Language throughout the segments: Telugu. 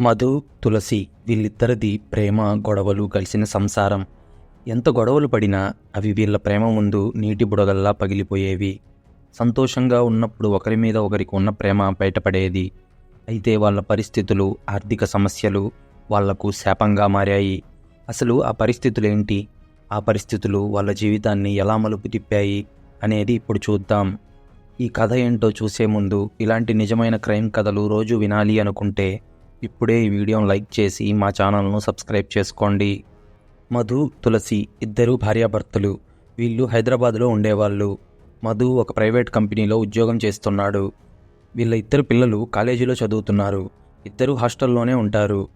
మధు తులసి వీళ్ళిద్దరిది ప్రేమ గొడవలు కలిసిన సంసారం. ఎంత గొడవలు పడినా అవి వీళ్ళ ప్రేమ ముందు నీటి బుడగల్లా పగిలిపోయేవి. సంతోషంగా ఉన్నప్పుడు ఒకరి మీద ఒకరికి ఉన్న ప్రేమ బయటపడేది. అయితే వాళ్ళ పరిస్థితులు ఆర్థిక సమస్యలు వాళ్ళకు శాపంగా మారాయి. అసలు ఆ పరిస్థితులేంటి? ఆ పరిస్థితులు వాళ్ళ జీవితాన్ని ఎలా మలుపు తిప్పాయి అనేది ఇప్పుడు చూద్దాం. ఈ కథ ఏంటో చూసే ముందు ఇలాంటి నిజమైన క్రైమ్ కథలు రోజు వినాలి అనుకుంటే ఇప్పుడే ఈ వీడియోను లైక్ చేసి మా ఛానల్ను సబ్స్క్రైబ్ చేసుకోండి. మధు తులసి ఇద్దరు భార్యాభర్తలు. వీళ్ళు హైదరాబాద్లో ఉండేవాళ్ళు. మధు ఒక ప్రైవేట్ కంపెనీలో ఉద్యోగం చేస్తున్నాడు. వీళ్ళ ఇద్దరు పిల్లలు కాలేజీలో చదువుతున్నారు. ఇద్దరు హాస్టల్లోనే ఉంటారు.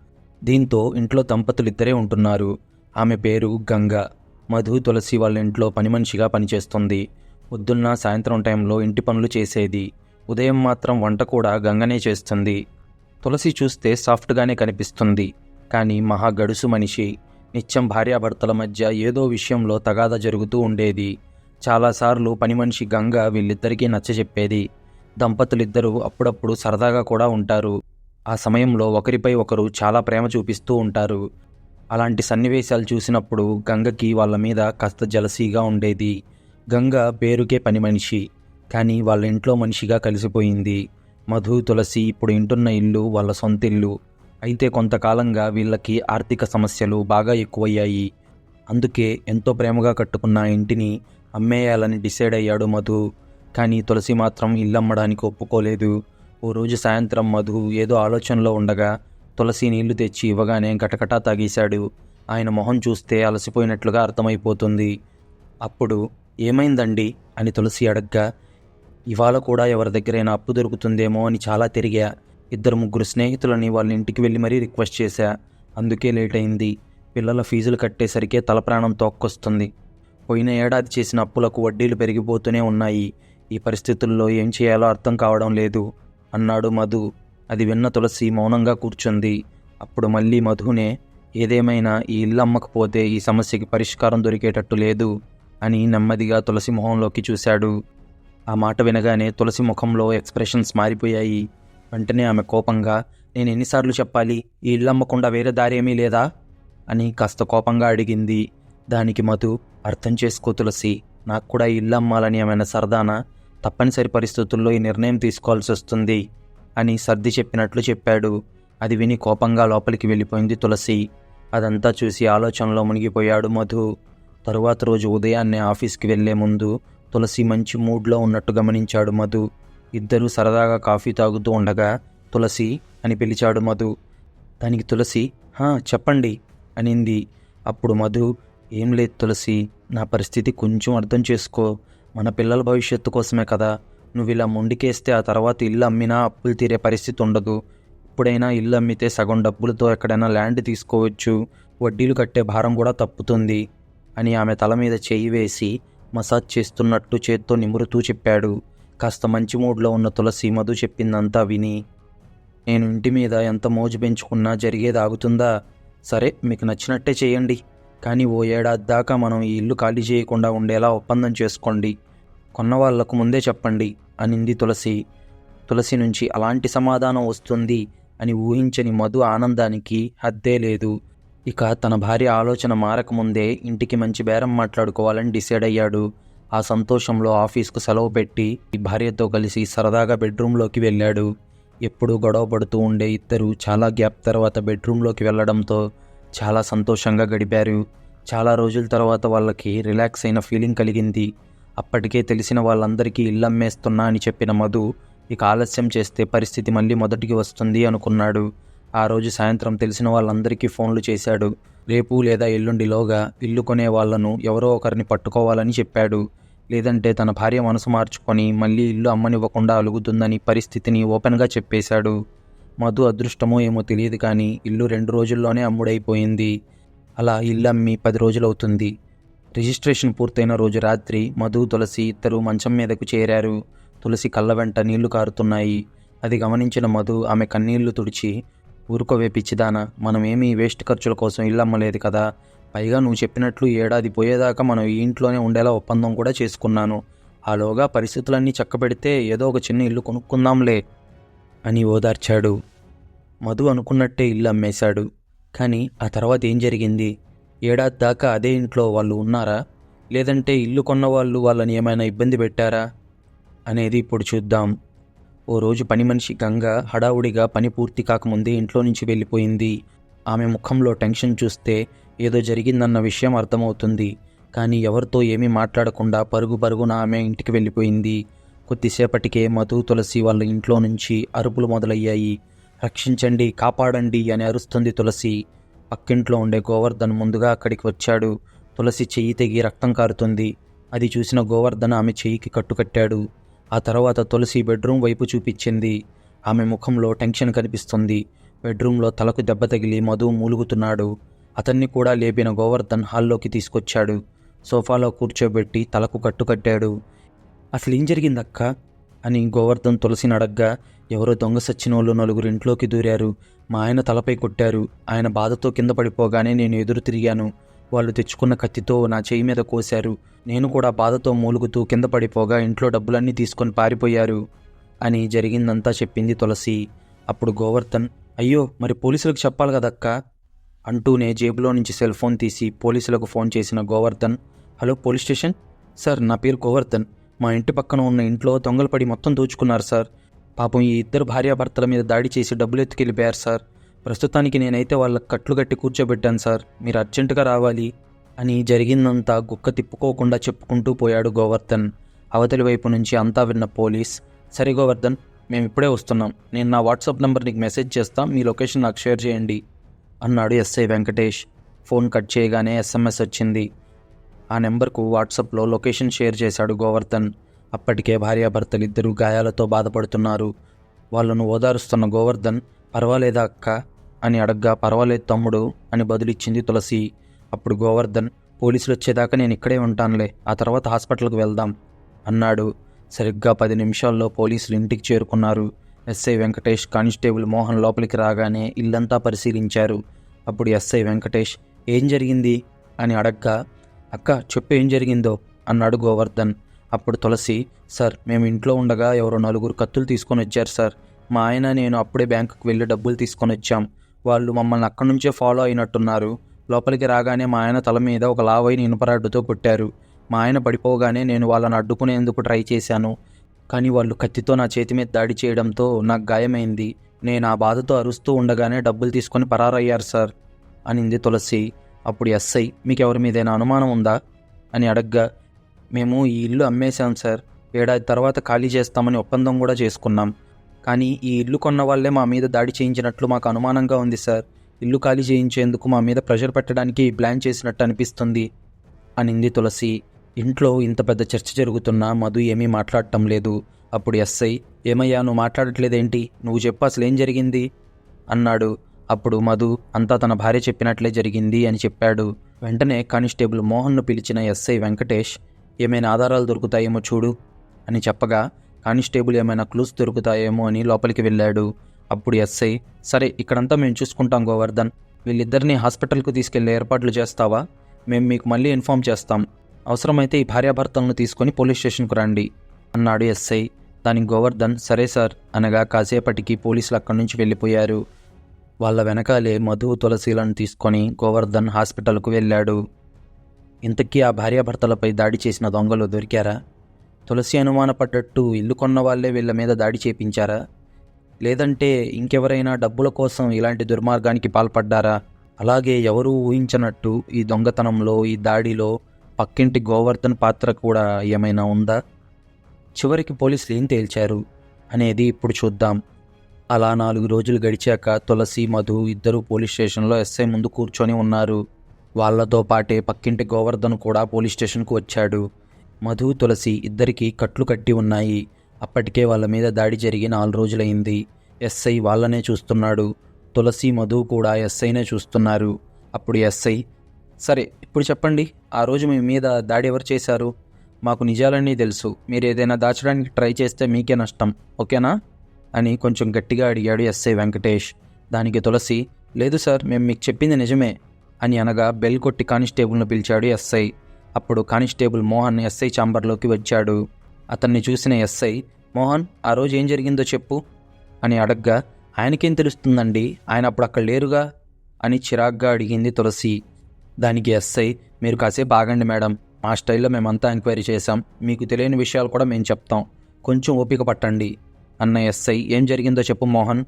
దీంతో ఇంట్లో దంపతులు ఇద్దరే ఉంటున్నారు. ఆమె పేరు గంగ. మధు తులసి వాళ్ళ ఇంట్లో పని మనిషిగా పనిచేస్తుంది. పొద్దున్న సాయంత్రం టైంలో ఇంటి పనులు చేసేది. ఉదయం మాత్రం వంట కూడా గంగనే చేస్తుంది. తులసి చూస్తే సాఫ్ట్గానే కనిపిస్తుంది. కానీ మహా గడుసు మనిషి. నిత్యం భార్యాభర్తల మధ్య ఏదో విషయంలో తగాద జరుగుతూ ఉండేది. చాలాసార్లు పని మనిషి గంగ వీళ్ళిద్దరికీ నచ్చజెప్పేది దంపతులిద్దరూ అప్పుడప్పుడు సరదాగా కూడా ఉంటారు. ఆ సమయంలో ఒకరిపై ఒకరు చాలా ప్రేమ చూపిస్తూ ఉంటారు. అలాంటి సన్నివేశాలు చూసినప్పుడు గంగకి వాళ్ళ మీద కాస్త జలసీగా ఉండేది. గంగ పేరుకే పని మనిషి. కానీ వాళ్ళ ఇంట్లో మనిషిగా కలిసిపోయింది. మధు తులసి ఇప్పుడు ఇంటున్న ఇల్లు వాళ్ళ సొంత ఇల్లు. అయితే కొంతకాలంగా వీళ్ళకి ఆర్థిక సమస్యలు బాగా ఎక్కువయ్యాయి. అందుకే ఎంతో ప్రేమగా కట్టుకున్న ఇంటిని అమ్మేయాలని డిసైడ్ అయ్యాడు మధు. కానీ తులసి మాత్రం ఇల్లు అమ్మడానికి ఒప్పుకోలేదు. ఓ రోజు సాయంత్రం మధు ఏదో ఆలోచనలో ఉండగా తులసి నీళ్ళు తెచ్చి ఇవ్వగానే గటగటా తాగేశాడు. ఆయన మొహం చూస్తే అలసిపోయినట్లుగా అర్థమైపోతుంది. అప్పుడు ఏమైందండి? అని తులసి అడగ్గా ఇవాళ కూడా ఎవరి దగ్గరైనా అప్పు దొరుకుతుందేమో అని చాలా తిరిగా ఇద్దరు ముగ్గురు స్నేహితులని వాళ్ళ ఇంటికి వెళ్ళి మరీ రిక్వెస్ట్ చేశా. అందుకే లేట్ అయింది. పిల్లల ఫీజులు కట్టేసరికే తల ప్రాణం తోక్కొస్తుంది. పోయిన ఏడాది చేసిన అప్పులకు వడ్డీలు పెరిగిపోతూనే ఉన్నాయి. ఈ పరిస్థితుల్లో ఏం చేయాలో అర్థం కావడం లేదు. అన్నాడు మధు. అది విన్న తులసి మౌనంగా కూర్చుంది. అప్పుడు మళ్ళీ మధునే ఏదేమైనా ఈ ఇల్లు అమ్మకపోతే ఈ సమస్యకి పరిష్కారం దొరికేటట్టు లేదు అని నెమ్మదిగా తులసి మొహంలోకి చూశాడు. ఆ మాట వినగానే తులసి ముఖంలో ఎక్స్ప్రెషన్స్ మారిపోయాయి. వెంటనే ఆమె కోపంగా నేను ఎన్నిసార్లు చెప్పాలి? ఈ ఇల్లు అమ్మకుండా వేరే దారి ఏమీ లేదా? అని కాస్త కోపంగా అడిగింది. దానికి మధు అర్థం చేసుకో తులసి నాకు కూడా ఇల్లు అమ్మాలని ఏమైనా సరదానా? తప్పనిసరి పరిస్థితుల్లో ఈ నిర్ణయం తీసుకోవాల్సి వస్తుంది అని సర్ది చెప్పినట్లు చెప్పాడు. అది విని కోపంగా లోపలికి వెళ్ళిపోయింది తులసి. అదంతా చూసి ఆలోచనలో మునిగిపోయాడు మధు. తరువాత రోజు ఉదయాన్నే ఆఫీస్కి వెళ్ళే ముందు తులసి మంచి మూడ్లో ఉన్నట్టు గమనించాడు మధు. ఇద్దరూ సరదాగా కాఫీ తాగుతూ ఉండగా తులసి అని పిలిచాడు మధు. దానికి తులసి హా చెప్పండి అనింది. అప్పుడు మధు ఏం లేదు తులసి నా పరిస్థితి కొంచెం అర్థం చేసుకో. మన పిల్లల భవిష్యత్తు కోసమే కదా. నువ్వు ఇలా మొండికేస్తే ఆ తర్వాత ఇల్లు అమ్మినా అప్పులు తీరే పరిస్థితి ఉండదు. ఇప్పుడైనా ఇల్లు అమ్మితే సగం డబ్బులతో ఎక్కడైనా ల్యాండ్ తీసుకోవచ్చు. వడ్డీలు కట్టే భారం కూడా తప్పుతుంది అని ఆమె తల మీద చేయి వేసి మసాజ్ చేస్తున్నట్టు చేత్తో నిమురుతూ చెప్పాడు. కాస్త మంచి మూడ్లో ఉన్న తులసి మధు చెప్పిందంతా విని నేను ఇంటి మీద ఎంత మోజు పెంచుకున్నా జరిగేది ఆగుతుందా? సరే మీకు నచ్చినట్టే చేయండి. కానీ ఓ ఏడాది దాకా మనం ఈ ఇల్లు ఖాళీ చేయకుండా ఉండేలా ఒప్పందం చేసుకోండి. కొన్న వాళ్ళకు ముందే చెప్పండి అనింది తులసి. తులసి నుంచి అలాంటి సమాధానం వస్తుంది అని ఊహించని మధు ఆనందానికి హద్దే లేదు. ఇక తన భార్య ఆలోచన మారకముందే ఇంటికి మంచి బేరం మాట్లాడుకోవాలని డిసైడ్ అయ్యాడు. ఆ సంతోషంలో ఆఫీస్కు సెలవు పెట్టి భార్యతో కలిసి సరదాగా బెడ్రూమ్లోకి వెళ్ళాడు. ఎప్పుడూ గొడవ పడుతూ ఉండే ఇద్దరు చాలా గ్యాప్ తర్వాత బెడ్రూమ్లోకి వెళ్ళడంతో చాలా సంతోషంగా గడిపారు. చాలా రోజుల తర్వాత వాళ్ళకి రిలాక్స్ అయిన ఫీలింగ్ కలిగింది. అప్పటికే తెలిసిన వాళ్ళందరికీ ఇల్లు అమ్మేస్తున్నా అని చెప్పిన మధు ఇక ఆలస్యం చేస్తే పరిస్థితి మళ్ళీ మొదటికి వస్తుంది అనుకున్నాడు. ఆ రోజు సాయంత్రం తెలిసిన వాళ్ళందరికీ ఫోన్లు చేశాడు. రేపు లేదా ఎల్లుండిలోగా ఇల్లు కొనే వాళ్ళను ఎవరో ఒకరిని పట్టుకోవాలని చెప్పాడు. లేదంటే తన భార్య మనసు మార్చుకొని మళ్ళీ ఇల్లు అమ్మనివ్వకుండా అలుగుతుందని పరిస్థితిని ఓపెన్గా చెప్పేశాడు. మధు అదృష్టమో ఏమో తెలియదు కానీ ఇల్లు రెండు రోజుల్లోనే అమ్ముడైపోయింది. అలా ఇల్లు అమ్మి పది రోజులవుతుంది. రిజిస్ట్రేషన్ పూర్తయిన రోజు రాత్రి మధు తులసి ఇద్దరు మంచం మీదకు చేరారు. తులసి కళ్ళ వెంట నీళ్ళు కారుతున్నాయి. అది గమనించిన మధు ఆమె కన్నీళ్ళు తుడిచి ఊరుకోవే పిచ్చిదానా ఏమీ వేస్ట్ ఖర్చుల కోసం ఇల్లు అమ్మలేదు కదా. పైగా నువ్వు చెప్పినట్లు ఏడాది పోయేదాకా మనం ఈ ఇంట్లోనే ఉండేలా ఒప్పందం కూడా చేసుకున్నాను. ఆలోగా పరిస్థితులన్నీ చక్కబెడితే ఏదో ఒక చిన్న ఇల్లు కొనుక్కుందాంలే అని ఓదార్చాడు. మధు అనుకున్నట్టే ఇల్లు అమ్మేశాడు. కానీ ఆ తర్వాత ఏం జరిగింది? ఏడాది దాకా అదే ఇంట్లో వాళ్ళు ఉన్నారా? లేదంటే ఇల్లు కొన్న వాళ్ళు వాళ్ళని ఏమైనా ఇబ్బంది పెట్టారా? అనేది ఇప్పుడు చూద్దాం. ఓ రోజు పని మనిషి గంగ హడావుడిగా పని పూర్తి కాకముందే ఇంట్లో నుంచి వెళ్ళిపోయింది. ఆమె ముఖంలో టెన్షన్ చూస్తే ఏదో జరిగిందన్న విషయం అర్థమవుతుంది. కానీ ఎవరితో ఏమీ మాట్లాడకుండా పరుగు పరుగున ఆమె ఇంటికి వెళ్ళిపోయింది. కొద్దిసేపటికే మధు తులసి వాళ్ళ ఇంట్లో నుంచి అరుపులు మొదలయ్యాయి. రక్షించండి కాపాడండి అని అరుస్తుంది తులసి. పక్కింట్లో ఉండే గోవర్ధన్ ముందుగా అక్కడికి వచ్చాడు. తులసి చెయ్యి తెగి రక్తం కారుతుంది. అది చూసిన గోవర్ధన్ ఆమె చెయ్యికి కట్టుకట్టాడు. ఆ తర్వాత తులసి బెడ్రూమ్ వైపు చూపించింది. ఆమె ముఖంలో టెన్షన్ కనిపిస్తుంది. బెడ్రూమ్లో తలకు దెబ్బ తగిలి మధు మూలుగుతున్నాడు. అతన్ని కూడా లేపిన గోవర్ధన్ హాల్లోకి తీసుకొచ్చాడు. సోఫాలో కూర్చోబెట్టి తలకు కట్టుకట్టాడు. అసలు ఏం జరిగిందక్క? అని గోవర్ధన్ తులసిని అడగ్గా. ఎవరో దొంగ సచ్చినోళ్ళు నలుగురు ఇంట్లోకి దూరారు. మా ఆయన తలపై కొట్టారు. ఆయన బాధతో కింద పడిపోగానే నేను ఎదురు తిరిగాను. వాళ్ళు తెచ్చుకున్న కత్తితో నా చేయి మీద కోశారు. నేను కూడా బాధతో మూలుగుతూ కింద పడిపోగా ఇంట్లో డబ్బులన్నీ తీసుకొని పారిపోయారు అని జరిగిందంతా చెప్పింది తులసి. అప్పుడు గోవర్ధన్ అయ్యో మరి పోలీసులకు చెప్పాలి కదక్క? అంటూనే జేబులో నుంచి సెల్ ఫోన్ తీసి పోలీసులకు ఫోన్ చేసిన Govardhan hello police station? Sir నా పేరు గోవర్ధన్. మా ఇంటి పక్కన ఉన్న ఇంట్లో దొంగలు పడి మొత్తం దోచుకున్నారు సార్. పాపం ఈ ఇద్దరు భార్యాభర్తల మీద దాడి చేసి డబ్బులు ఎత్తుకెళ్ళిపోయారు సార్. ప్రస్తుతానికి నేనైతే వాళ్ళ కట్లు కట్టి కూర్చోబెట్టాను సార్. మీరు అర్జెంటుగా రావాలి అని జరిగిందంతా గుక్క తిప్పుకోకుండా చెప్పుకుంటూ పోయాడు గోవర్ధన్. అవతలి వైపు నుంచి అంతా విన్న పోలీస్ సరే గోవర్ధన్ మేము ఇప్పుడే వస్తున్నాం. నేను నా వాట్సాప్ నెంబర్ నీకు మెసేజ్ చేస్తా మీ లొకేషన్ నాకు షేర్ చేయండి అన్నాడు ఎస్ఐ వెంకటేష్. ఫోన్ కట్ చేయగానే ఎస్ఎంఎస్ వచ్చింది. ఆ నెంబర్కు వాట్సాప్లో లొకేషన్ షేర్ చేశాడు గోవర్ధన్. అప్పటికే భార్యాభర్తలు ఇద్దరు గాయాలతో బాధపడుతున్నారు. వాళ్ళను ఓదారుస్తున్న గోవర్ధన్ పర్వాలేదా అక్క? అని అడగ్గా పర్వాలేదు తమ్ముడు అని బదులిచ్చింది తులసి. అప్పుడు గోవర్ధన్ పోలీసులు వచ్చేదాకా నేను ఇక్కడే ఉంటానులే ఆ తర్వాత హాస్పిటల్కి వెళ్దాం అన్నాడు. సరిగ్గా పది నిమిషాల్లో పోలీసులు ఇంటికి చేరుకున్నారు. ఎస్ఐ వెంకటేష్ కానిస్టేబుల్ మోహన్ లోపలికి రాగానే ఇల్లంతా పరిశీలించారు. అప్పుడు ఎస్ఐ వెంకటేష్ ఏం జరిగింది? అని అడగ్గా అక్క చెప్పు ఏం జరిగిందో అన్నాడు గోవర్ధన్. అప్పుడు తులసి సార్ మేము ఇంట్లో ఉండగా ఎవరో నలుగురు కత్తులు తీసుకొని వచ్చారు సార్. మా ఆయన నేను అప్పుడే బ్యాంకుకు వెళ్ళి డబ్బులు తీసుకొని వచ్చాం వాళ్ళు మమ్మల్ని అక్కడి నుంచే ఫాలో అయినట్టున్నారు. లోపలికి రాగానే మా ఆయన తల మీద ఒక లావైన ఇనుపరాడ్డుతో కొట్టారు. మా ఆయన పడిపోగానే నేను వాళ్ళని అడ్డుకునేందుకు ట్రై చేశాను. కానీ వాళ్ళు కత్తితో నా చేతి మీద దాడి చేయడంతో నాకు గాయమైంది. నేను ఆ బాధతో అరుస్తూ ఉండగానే డబ్బులు తీసుకొని పరారయ్యారు సార్ అనింది తులసి. అప్పుడు ఎస్ఐ మీకు ఎవరి మీదైనా అనుమానం ఉందా? అని అడగ్గా మేము ఈ ఇల్లు అమ్మేశాం సార్. ఏడాది తర్వాత ఖాళీ చేస్తామని ఒప్పందం కూడా చేసుకున్నాం. కానీ ఈ ఇల్లు కొన్న వాళ్ళే మా మీద దాడి చేయించినట్లు మాకు అనుమానంగా ఉంది సార్. ఇల్లు ఖాళీ చేయించేందుకు మా మీద ప్రెషర్ పెట్టడానికి ప్లాన్ చేసినట్టు అనిపిస్తుంది అనింది తులసి. ఇంట్లో ఇంత పెద్ద చర్చ జరుగుతున్నా మధు ఏమీ మాట్లాడటం లేదు. అప్పుడు ఎస్ఐ ఏమయ్యా నువ్వు మాట్లాడట్లేదేంటి? నువ్వు చెప్పు అసలు ఏం జరిగింది? అన్నాడు. అప్పుడు మధు అంతా తన భార్య చెప్పినట్లే జరిగింది అని చెప్పాడు. వెంటనే కానిస్టేబుల్ మోహన్ను పిలిచిన ఎస్ఐ వెంకటేష్ ఏమైనా ఆధారాలు దొరుకుతాయేమో చూడు అని చెప్పగా కానిస్టేబుల్ ఏమైనా క్లూస్ దొరుకుతాయేమో అని లోపలికి వెళ్ళాడు. అప్పుడు ఎస్ఐ సరే ఇక్కడంతా మేము చూసుకుంటాం గోవర్ధన్. వీళ్ళిద్దరిని హాస్పిటల్కు తీసుకెళ్ళే ఏర్పాట్లు చేస్తావా? మేము మీకు మళ్ళీ ఇన్ఫామ్ చేస్తాం. అవసరమైతే ఈ భార్యాభర్తలను తీసుకొని పోలీస్ స్టేషన్కు రండి అన్నాడు ఎస్ఐ. దానికి గోవర్ధన్ సరే సార్ అనగా కాసేపటికి పోలీసులు అక్కడి నుంచి వెళ్ళిపోయారు. వాళ్ళ వెనకాలే మధు తులసీలను తీసుకొని గోవర్ధన్ హాస్పిటల్కు వెళ్ళాడు. ఇంతకీ ఆ భార్యాభర్తలపై దాడి చేసిన దొంగలు దొరికారా? తులసి అనుమానపడ్డట్టు ఇల్లు కొన్న వాళ్ళే వీళ్ళ మీద దాడి చేపించారా? లేదంటే ఇంకెవరైనా డబ్బుల కోసం ఇలాంటి దుర్మార్గానికి పాల్పడ్డారా? అలాగే ఎవరూ ఊహించనట్టు ఈ దొంగతనంలో ఈ దాడిలో పక్కింటి గోవర్ధన్ పాత్ర కూడా ఏమైనా ఉందా? చివరికి పోలీసులు ఏం తేల్చారు అనేది ఇప్పుడు చూద్దాం. అలా నాలుగు రోజులు గడిచాక తులసి మధు ఇద్దరు పోలీస్ స్టేషన్లో ఎస్ఐ ముందు కూర్చొని ఉన్నారు. వాళ్ళతో పాటే పక్కింటి గోవర్ధన్ కూడా పోలీస్ స్టేషన్కు వచ్చాడు. మధు తులసి ఇద్దరికీ కట్లు కట్టి ఉన్నాయి. అప్పటికే వాళ్ళ మీద దాడి జరిగి నాలుగు రోజులైంది. ఎస్ఐ వాళ్ళనే చూస్తున్నాడు. తులసి మధు కూడా ఎస్ఐనే చూస్తున్నారు. అప్పుడు ఎస్ఐ సరే ఇప్పుడు చెప్పండి. ఆ రోజు మీ మీద దాడి ఎవరు చేశారు? మాకు నిజాలన్నీ తెలుసు. మీరు ఏదైనా దాచడానికి ట్రై చేస్తే మీకే నష్టం. ఓకేనా? అని కొంచెం గట్టిగా అడిగాడు ఎస్ఐ వెంకటేష్. దానికి తులసి లేదు సార్ మేము మీకు చెప్పింది నిజమే అని అనగా బెల్ కొట్టి కానిస్టేబుల్ను పిలిచాడు ఎస్ఐ. అప్పుడు కానిస్టేబుల్ మోహన్ ఎస్ఐ ఛాంబర్లోకి వచ్చాడు. అతన్ని చూసిన ఎస్ఐ మోహన్ ఆ రోజు ఏం జరిగిందో చెప్పు అని అడగ్గా ఆయనకేం తెలుస్తుందండి? ఆయన అప్పుడు అక్కడ లేరుగా? అని చిరాగ్గా అడిగింది తులసి. దానికి ఎస్ఐ మీరు కాసేపు ఆగండి మేడం. మా స్టైల్లో మేమంతా ఎంక్వైరీ చేశాం. మీకు తెలియని విషయాలు కూడా మేము చెప్తాం. కొంచెం ఓపిక పట్టండి అన్న ఎస్ఐ ఏం జరిగిందో చెప్పు మోహన్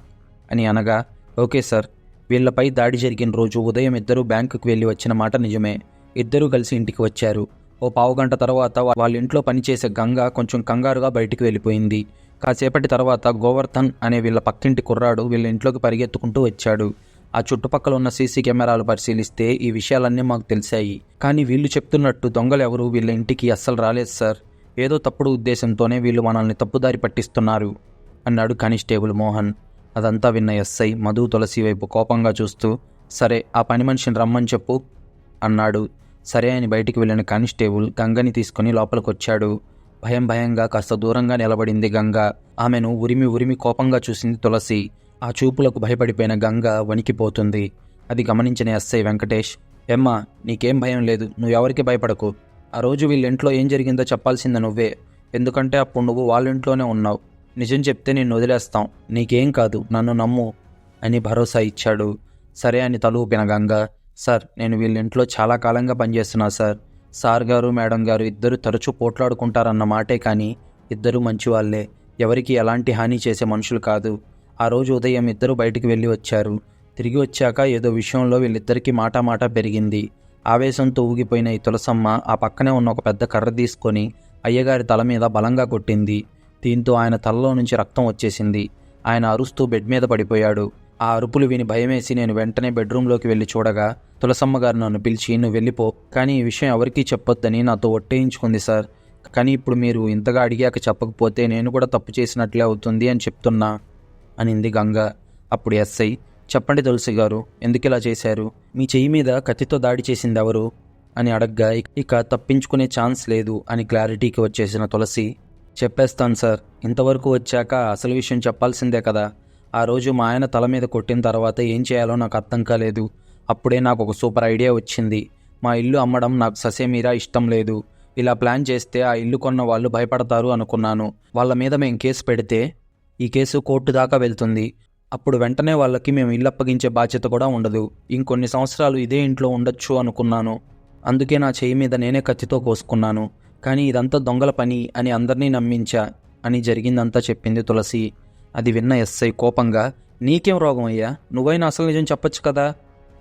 అని అనగా ఓకే సార్. వీళ్ళపై దాడి జరిగిన రోజు ఉదయం ఇద్దరూ బ్యాంకుకు వెళ్ళి వచ్చిన మాట నిజమే. ఇద్దరూ కలిసి ఇంటికి వచ్చారు. ఓ పావుగంట తర్వాత వాళ్ళ ఇంట్లో పనిచేసే గంగ కొంచెం కంగారుగా బయటికి వెళ్ళిపోయింది. కాసేపటి తర్వాత గోవర్ధన్ అనే వీళ్ళ పక్కింటి కుర్రాడు వీళ్ళ ఇంట్లోకి పరిగెత్తుకుంటూ వచ్చాడు. ఆ చుట్టుపక్కల ఉన్న సీసీ కెమెరాలు పరిశీలిస్తే ఈ విషయాలన్నీ మాకు తెలిసాయి. కానీ వీళ్ళు చెప్తున్నట్టు దొంగలు ఎవరు వీళ్ళ ఇంటికి అస్సలు రాలేదు సార్. ఏదో తప్పుడు ఉద్దేశంతోనే వీళ్ళు మనల్ని తప్పుదారి పట్టిస్తున్నారు అన్నాడు కానిస్టేబుల్ మోహన్. అదంతా విన్న ఎస్ఐ మధు తులసి వైపు కోపంగా చూస్తూ సరే ఆ పని మనిషిని రమ్మని చెప్పు అన్నాడు. సరే అని బయటికి వెళ్ళిన కానిస్టేబుల్ గంగని తీసుకుని లోపలికొచ్చాడు. భయం భయంగా కాస్త దూరంగా నిలబడింది గంగ. ఆమెను ఉరిమి ఉరిమి కోపంగా చూసింది తులసి. ఆ చూపులకు భయపడిపోయిన గంగ వణికిపోతుంది. అది గమనించిన ఎస్ఐ వెంకటేష్ ఎమ్మా నీకేం భయం లేదు నువ్వెవరికి భయపడకు. ఆ రోజు వీళ్ళ ఇంట్లో ఏం జరిగిందో చెప్పాల్సింది నువ్వే. ఎందుకంటే అప్పుడు నువ్వు వాళ్ళ ఇంట్లోనే ఉన్నావు. నిజం చెప్తే నేను వదిలేస్తాం. నీకేం కాదు నన్ను నమ్ము అని భరోసా ఇచ్చాడు. సరే అని తలూపిన గంగ. సార్ నేను వీళ్ళ ఇంట్లో చాలా కాలంగా పనిచేస్తున్నా సార్. సార్ గారు మేడం గారు ఇద్దరు తరచూ పోట్లాడుకుంటారన్న మాటే కానీ ఇద్దరు మంచివాళ్ళే ఎవరికి ఎలాంటి హాని చేసే మనుషులు కాదు. ఆ రోజు ఉదయం ఇద్దరు బయటికి వెళ్ళి వచ్చారు. తిరిగి వచ్చాక ఏదో విషయంలో వీళ్ళిద్దరికీ మాటామాట మాట పెరిగింది. ఆవేశంతో ఊగిపోయిన ఈ తులసమ్మ ఆ పక్కనే ఉన్న ఒక పెద్ద కర్ర తీసుకొని అయ్యగారి తల మీద బలంగా కొట్టింది. దీంతో ఆయన తలలో నుంచి రక్తం వచ్చేసింది. ఆయన అరుస్తూ బెడ్ మీద పడిపోయాడు. ఆ అరుపులు విని భయమేసి నేను వెంటనే బెడ్రూమ్లోకి వెళ్ళి చూడగా తులసమ్మ గారు నన్ను పిలిచి నువ్వు వెళ్ళిపో కానీ ఈ విషయం ఎవరికీ చెప్పొద్దని నాతో ఒట్టేయించుకుంది సార్. కానీ ఇప్పుడు మీరు ఇంతగా అడిగాక చెప్పకపోతే నేను కూడా తప్పు చేసినట్లే అవుతుంది అని చెప్తున్నా అనింది గంగ. అప్పుడు ఎస్ఐ చెప్పండి తులసి గారు ఎందుకు ఇలా చేశారు? మీ చెయ్యి మీద కత్తితో దాడి చేసింది ఎవరు? అని అడగ్గా ఇక- ఇక తప్పించుకునే ఛాన్స్ లేదు అని క్లారిటీకి వచ్చేసిన తులసి చెప్పేస్తాను సార్. ఇంతవరకు వచ్చాక అసలు విషయం చెప్పాల్సిందే కదా. ఆ రోజు మా ఆయన తల మీద కొట్టిన తర్వాత ఏం చేయాలో నాకు అర్థం కాలేదు. అప్పుడే నాకు ఒక సూపర్ ఐడియా వచ్చింది. మా ఇల్లు అమ్మడం నాకు ససేమీరా ఇష్టం లేదు. ఇలా ప్లాన్ చేస్తే ఆ ఇల్లు కొన్న వాళ్ళు భయపడతారు అనుకున్నాను. వాళ్ళ మీద మేము కేసు పెడితే ఈ కేసు కోర్టు దాకా వెళ్తుంది. అప్పుడు వెంటనే వాళ్ళకి మేము ఇల్లు అప్పగించే బాధ్యత కూడా ఉండదు. ఇంకొన్ని సంవత్సరాలు ఇదే ఇంట్లో ఉండొచ్చు అనుకున్నాను. అందుకే నా చేయి మీద నేనే కత్తితో కోసుకున్నాను. కానీ ఇదంతా దొంగల పని అని అందరినీ నమ్మించా అని జరిగిందంతా చెప్పింది తులసి. అది విన్న ఎస్ఐ కోపంగా నీకేం రోగం అయ్యా నువ్వైనా అసలు నిజం చెప్పొచ్చు కదా?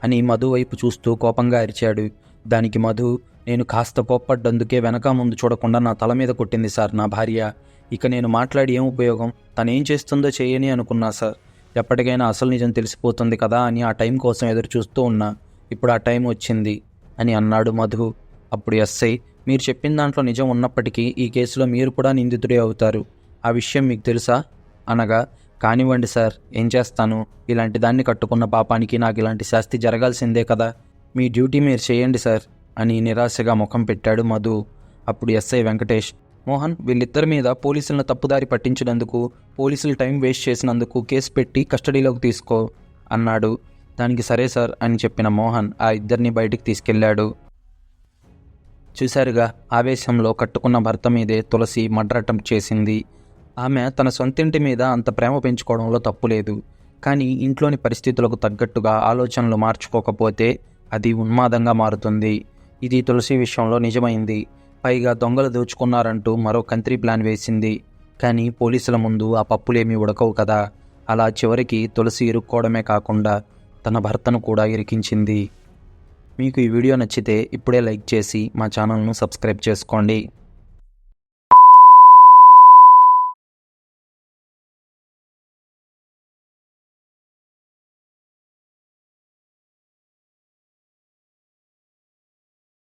అని మధు వైపు చూస్తూ కోపంగా అరిచాడు. దానికి మధు నేను కాస్త కోప్పడ్డందుకే వెనక ముందు చూడకుండా నా తల మీద కొట్టింది సార్ నా భార్య. ఇక నేను మాట్లాడి ఏం ఉపయోగం? తనేం చేస్తుందో చేయని అనుకున్నా సార్. ఎప్పటికైనా అసలు నిజం తెలిసిపోతుంది కదా అని ఆ టైం కోసం ఎదురు చూస్తూ ఉన్నా. ఇప్పుడు ఆ టైం వచ్చింది అని అన్నాడు మధు. అప్పుడు ఎస్ఐ మీరు చెప్పిన దాంట్లో నిజం ఉన్నప్పటికీ ఈ కేసులో మీరు కూడా నిందితుడే అవుతారు. ఆ విషయం మీకు తెలుసా? అనగా కానివ్వండి సార్ ఏం చేస్తాను? ఇలాంటి దాన్ని కట్టుకున్న పాపానికి నాకు ఇలాంటి శాస్తి జరగాల్సిందే కదా. మీ డ్యూటీ మీరు చేయండి సార్ అని నిరాశగా ముఖం పెట్టాడు మధు. అప్పుడు ఎస్ఐ వెంకటేష్ మోహన్ వీళ్ళిద్దరి మీద పోలీసులను తప్పుదారి పట్టించినందుకు పోలీసులు టైం వేస్ట్ చేసినందుకు కేసు పెట్టి కస్టడీలోకి తీసుకో అన్నాడు. దానికి సరే సార్ అని చెప్పిన మోహన్ ఆ ఇద్దరిని బయటికి తీసుకెళ్ళాడు చూశారుగా ఆవేశంలో కట్టుకున్న భర్త మీదే తులసి మడ్రటం చేసింది. ఆమె తన సొంతింటి మీద అంత ప్రేమ పెంచుకోవడంలో తప్పులేదు కానీ ఇంట్లోని పరిస్థితులకు తగ్గట్టుగా ఆలోచనలు మార్చుకోకపోతే అది ఉన్మాదంగా మారుతుంది. ఇది తులసి విషయంలో నిజమైంది. పైగా దొంగలు దోచుకున్నారంటూ మరో కంత్రి ప్లాన్ వేసింది. కానీ పోలీసుల ముందు ఆ పప్పులేమీ ఉడకవు కదా. అలా చివరికి తులసి ఇరుక్కోవడమే కాకుండా తన భర్తను కూడా ఇరికించింది. మీకు ఈ వీడియో నచ్చితే ఇప్పుడే లైక్ చేసి మా ఛానల్ను సబ్స్క్రైబ్ చేసుకోండి.